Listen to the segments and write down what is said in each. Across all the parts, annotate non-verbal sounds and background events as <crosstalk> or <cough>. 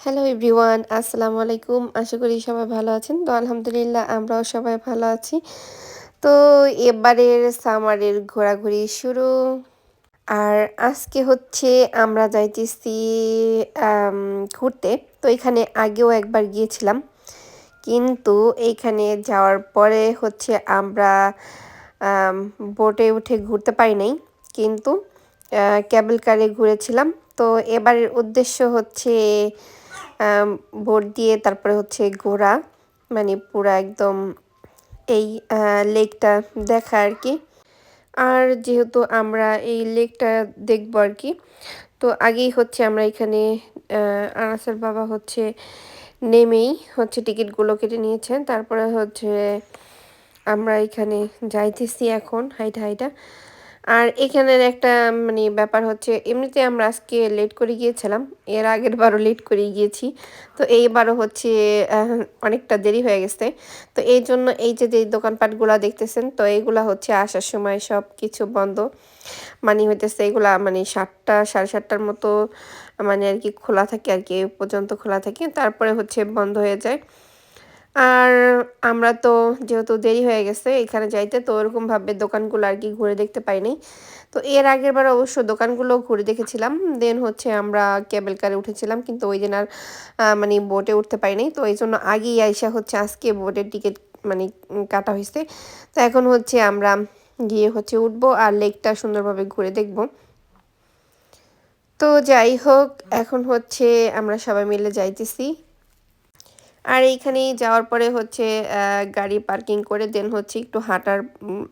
Hello everyone আসসালামু আলাইকুম আশা করি সবাই ভালো আছেন। তো আলহামদুলিল্লাহ, আমরাও সবাই ভালো আছি। তো এবারের সামারের ঘোরাঘুরি শুরু। আর আজকে হচ্ছে আমরা যাইতেছি ঘুরতে। তো এখানে আগেও একবার গিয়েছিলাম। কিন্তু এইখানে যাওয়ার পরে হচ্ছে আমরা বোটে উঠে ঘুরতে পারি নাই। কিন্তু ক্যাবেল কারে ঘুরেছিলাম। তো এবারের উদ্দেশ্য হচ্ছে বোট দিয়ে তারপরে হচ্ছে ঘোরা মানে পুরো একদম এই লেকটা দেখা আর কি। আর যেহেতু আমরা এই লেকটা দেখব আর কি, তো আগেই হচ্ছে আমরা এখানে আনাসের বাবা হচ্ছে নেমেই হচ্ছে টিকিটগুলো কেটে নিয়েছেন। তারপরে হচ্ছে আমরা এখানে যাইতেছি এখন, হাইটা হাইটা। আর এখানের একটা মানে ব্যাপার হচ্ছে, এমনিতে আমরা আজকে লেট করে গিয়েছিলাম, এর আগের বারও লেট করে গিয়েছি, তো এইবারও হচ্ছে অনেকটা দেরি হয়ে গেছে। তো এই জন্য এই যে যে দোকানপাটগুলো দেখতেছেন, তো এইগুলা হচ্ছে আসার সময় সব কিছু বন্ধ। মানে হইতেছে এগুলা মানে সাতটা, সাড়ে সাতটার মতো মানে আর কি খোলা থাকে, আর কি পর্যন্ত খোলা থাকে, তারপরে হচ্ছে বন্ধ হয়ে যায়। আর আমরা তো যেহেতু দেরি হয়ে গেছে এখানে যাইতে, তো ওরকমভাবে দোকানগুলো আর কি ঘুরে দেখতে পাইনি। তো এর আগের বার অবশ্য দোকানগুলো ঘুরে দেখেছিলাম। দেন হচ্ছে আমরা কেবল কারে উঠেছিলাম, কিন্তু ওই দিন আর মানে বোটে উঠতে পারিনি। তো এই জন্য আগেই আইসা হচ্ছে আজকে বোটের টিকিট মানে কাটা হয়েছে তো এখন হচ্ছে আমরা গিয়ে হচ্ছে উঠবো আর লেকটা সুন্দরভাবে ঘুরে দেখব। তো যাই হোক, এখন হচ্ছে আমরা সবাই মিলে যাইতেছি। আর এইখানে যাওয়ার পরে হচ্ছে গাড়ি পার্কিং করে দেন হচ্ছে একটু হাঁটার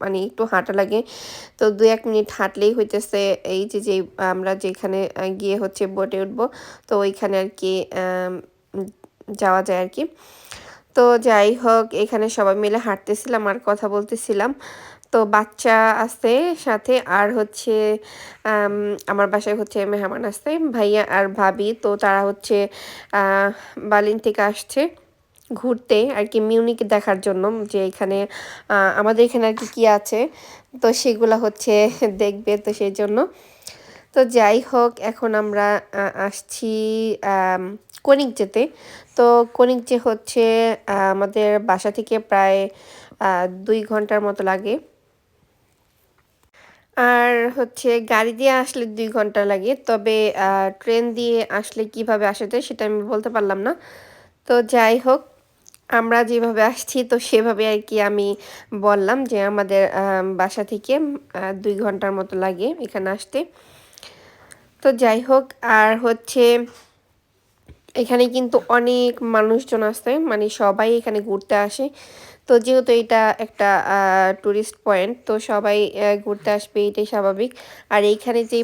মানে একটু হাঁটা লাগে। তো দু এক মিনিট হাঁটলেই হইতেছে এই যে যে, আমরা যেখানে গিয়ে হচ্ছে বোটে উঠবো, তো ওইখানে আর কি যাওয়া যায় আর কি। তো যাই হোক, এখানে সবাই মিলে হাঁটতেছিলাম আর কথা বলতেছিলাম। তো বাচ্চা আছে সাথে, আর হচ্ছে আমার বাসায় হচ্ছে মেহমান আসছে ভাইয়া আর ভাবি। তো তারা হচ্ছে বালিন থেকে আসছে ঘুরতে আর কি মিউনিক দেখার জন্য, যে এখানে আমাদের এখানে আর কি কী আছে। তো সেগুলো হচ্ছে <laughs> দেখবে তো সেই জন্য। তো যাই হোক, এখন আমরা আসছি কনিক যেতে তো কনিক যে হচ্ছে আমাদের বাসা থেকে প্রায় দুই ঘণ্টার মতো লাগে। আর হচ্ছে গাড়ি দিয়ে আসলে দুই ঘণ্টা লাগে। তবে ট্রেন দিয়ে আসলে কীভাবে আসা যায় সেটা আমি বলতে পারলাম না। তো যাই হোক, আমরা যেভাবে আসছি তো সেভাবে আর কি আমি বললাম যে আমাদের বাসা থেকে দুই ঘণ্টার মতো লাগে এখানে আসতে। তো যাই হোক, আর হচ্ছে এখানে কিন্তু অনেক মানুষজন আসে মানে সবাই এখানে ঘুরতে আসে। তো যেহেতু এটা একটা টুরিস্ট পয়েন্ট তো সবাই ঘুরতে আসবে, এটাই স্বাভাবিক। আর এইখানে যে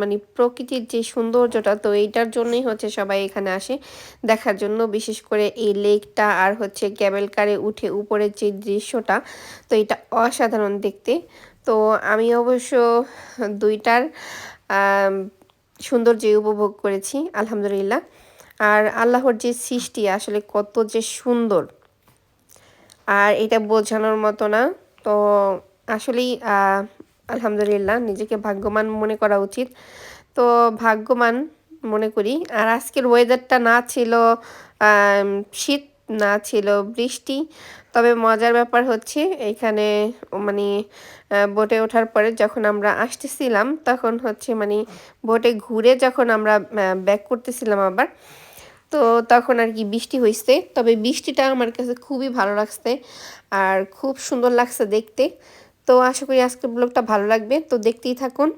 মানে প্রকৃতির যে সৌন্দর্যটা, তো এইটার জন্যই হচ্ছে সবাই এখানে আসে দেখার জন্য। বিশেষ করে এই লেকটা আর হচ্ছে ক্যাবেল কারে উঠে উপরের যে দৃশ্যটা, তো এটা অসাধারণ দেখতে। তো আমি অবশ্য দুইটার সৌন্দর্য উপভোগ করেছি, আলহামদুলিল্লাহ। আর আল্লাহর যে সৃষ্টি, আসলে কত যে সুন্দর। আর এটা বোঝানোর মতো না। তো আসলেই আলহামদুলিল্লাহ নিজেকে ভাগ্যবান মনে করা উচিত। তো ভাগ্যবান মনে করি। আর আজকের ওয়েদারটা না ছিল শীত, না ছিল বৃষ্টি। তবে মজার ব্যাপার হচ্ছে, এখানে মানে বোটে ওঠার পরে যখন আমরা আসতেছিলাম, তখন হচ্ছে মানে বোটে ঘুরে যখন আমরা ব্যাক করতেছিলাম আবার তো তখন আর কি বৃষ্টি হয়েছে তবে বৃষ্টিটা আমার কাছে খুবই ভালো লাগছে আর খুব সুন্দর লাগছে দেখতে। তো আশা করি আজকের ব্লগটা ভালো লাগবে। তো দেখতেই থাকুন।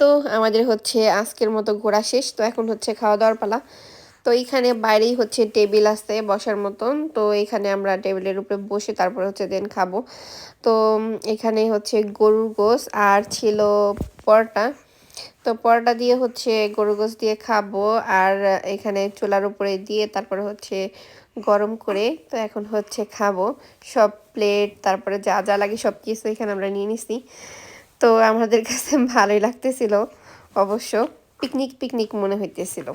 তো আমাদের হচ্ছে আজকের মতো ঘোরা শেষ। তো এখন হচ্ছে খাওয়া দাওয়ার পালা। তো এইখানে বাইরেই হচ্ছে টেবিল আছে বসার মতন। তো এখানে আমরা টেবিলের উপরে বসে তারপর হচ্ছে দেন খাব। তো এখানে হচ্ছে গরুর গোস আর ছিল পরোটা। তো পরোটা দিয়ে হচ্ছে গরুর গোস দিয়ে খাব আর এখানে চুলার উপরে দিয়ে তারপরে হচ্ছে গরম করে তো এখন হচ্ছে খাব। সব প্লেট, তারপরে যা যা লাগে সব কিছু এখানে আমরা নিয়ে নিছি। তো আমাদের কাছে ভালোই লাগতেছিল অবশ্য। পিকনিক পিকনিক মনে হইতেছিল।